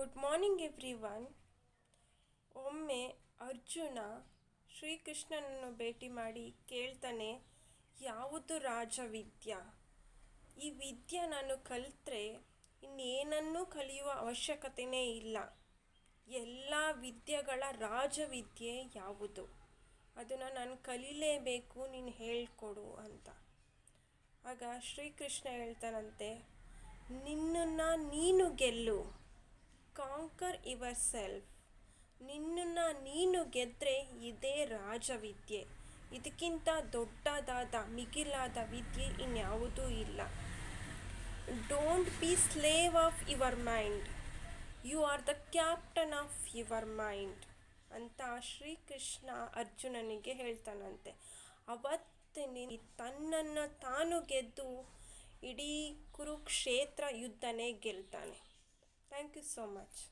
Good morning every one ಒಮ್ಮೆ ಅರ್ಜುನ ಶ್ರೀಕೃಷ್ಣನನ್ನು ಭೇಟಿ ಮಾಡಿ ಕೇಳ್ತಾನೆ, ಯಾವುದು ರಾಜವಿದ್ಯ? ಈ ವಿದ್ಯೆ ನಾನು ಕಲಿತ್ರೆ ಇನ್ನೇನನ್ನೂ ಕಲಿಯುವ ಅವಶ್ಯಕತೆಯೇ ಇಲ್ಲ. ಎಲ್ಲ ವಿದ್ಯೆಗಳ ರಾಜವಿದ್ಯೆ ಯಾವುದು? ಅದನ್ನು ನಾನು ಕಲೀಲೇಬೇಕು, ನೀನು ಹೇಳಿಕೊಡು ಅಂತ. ಆಗ ಶ್ರೀಕೃಷ್ಣ ಹೇಳ್ತಾನಂತೆ, ನಿನ್ನನ್ನು ನೀನು ಗೆಲ್ಲು. ಕಾಂಕರ್ ಯುವರ್ ಸೆಲ್ಫ್ ನಿನ್ನನ್ನು ನೀನು ಗೆದ್ದರೆ ಇದೇ ರಾಜವಿದ್ಯೆ. ಇದಕ್ಕಿಂತ ದೊಡ್ಡದಾದ, ಮಿಗಿಲಾದ ವಿದ್ಯೆ ಇನ್ಯಾವುದೂ ಇಲ್ಲ. Don't be slave of your mind you are the captain of your mind ಅಂತ ಶ್ರೀಕೃಷ್ಣ ಅರ್ಜುನನಿಗೆ ಹೇಳ್ತಾನಂತೆ. ಅವತ್ತಿನ ತನ್ನನ್ನು ತಾನು ಗೆದ್ದು ಇಡೀ Kurukshetra ಯುದ್ಧನೇ ಗೆಲ್ತಾನೆ. Thank you so much.